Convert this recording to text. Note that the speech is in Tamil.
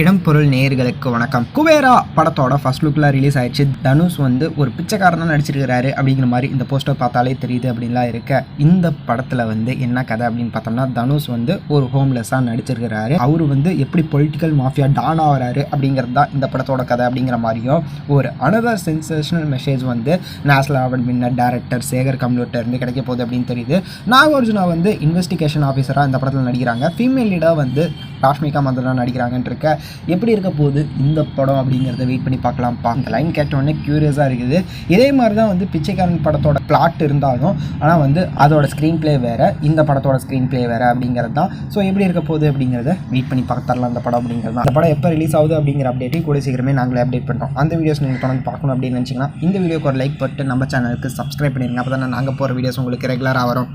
இடம் பொருள் நேயர்களுக்கு வணக்கம். குபேரா படத்தோட ஃபர்ஸ்ட் லுக்கில் ரிலீஸ் ஆயிடுச்சு. தனுஷ் வந்து ஒரு பிச்சைக்காரனாக நடிச்சிருக்கிறாரு அப்படிங்கிற மாதிரி இந்த போஸ்டர் பார்த்தாலே தெரியுது அப்படின்லாம் இருக்க. இந்த படத்தில் வந்து என்ன கதை அப்படின்னு பார்த்தோம்னா தனுஷ் வந்து ஒரு ஹோம்லெஸ்ஸாக நடிச்சிருக்கிறாரு. அவர் வந்து எப்படி பொலிட்டிக்கல் மாஃபியா டான் ஆகிறாரு அப்படிங்கிறது தான் இந்த படத்தோட கதை அப்படிங்கிற மாதிரியும் ஒரு அனதர் சென்சேஷனல் மெசேஜ் வந்து national award winner director Shekar computer இருந்து கிடைக்க போகுது அப்படின்னு தெரியுது. நாகார்ஜுனா வந்து இன்வெஸ்டிகேஷன் ஆஃபீஸராக இந்த படத்தில் நடிக்கிறாங்க. ஃபீமேல் லீடாக வந்து ராஷ்மிகா மந்தனா நடிக்கிறாங்கன்னு இருக்க. எப்படி இருக்க போகுது இந்த படம் அப்படிங்கிறத வெயிட் பண்ணி பார்க்கலாம்ப்பா அந்த லைன் கேட்டோடனே க்யூரியஸாக இருக்குது. இதே மாதிரி தான் வந்து பிச்சைக்காரன் படத்தோட பிளாட் இருந்தாலும் ஆனால் வந்து அதோட ஸ்க்ரீன் ப்ளே வேறு இந்த படத்தோட ஸ்க்ரீன் ப்ளே வேறு அப்படிங்கிறது தான். ஸோ எப்படி இருக்க போகுது அப்படிங்கிறத வெயிட் பண்ணி பார்த்துடலாம் அந்த படம் அப்படிங்கிறது தான். அந்த படம் எப்போ ரிலீஸ் ஆகுது அப்படிங்கிற அப்டேட்டையும் கூட சீக்கிரமே நாங்களே அப்டேட் பண்ணுறோம் அந்த வீடியோஸ் நீங்கள் தொடர்ந்து பார்க்கணும் அப்படின்னு நினச்சிங்கன்னா இந்த வீடியோக்கு ஒரு லைக் போட்டு நம்ம சேனலுக்கு சப்ஸ்கிரைப் பண்ணிடுங்க அப்போ தான் நாங்கள் போகிற வீடியோஸ் உங்களுக்கு ரெகுலராக வரும்.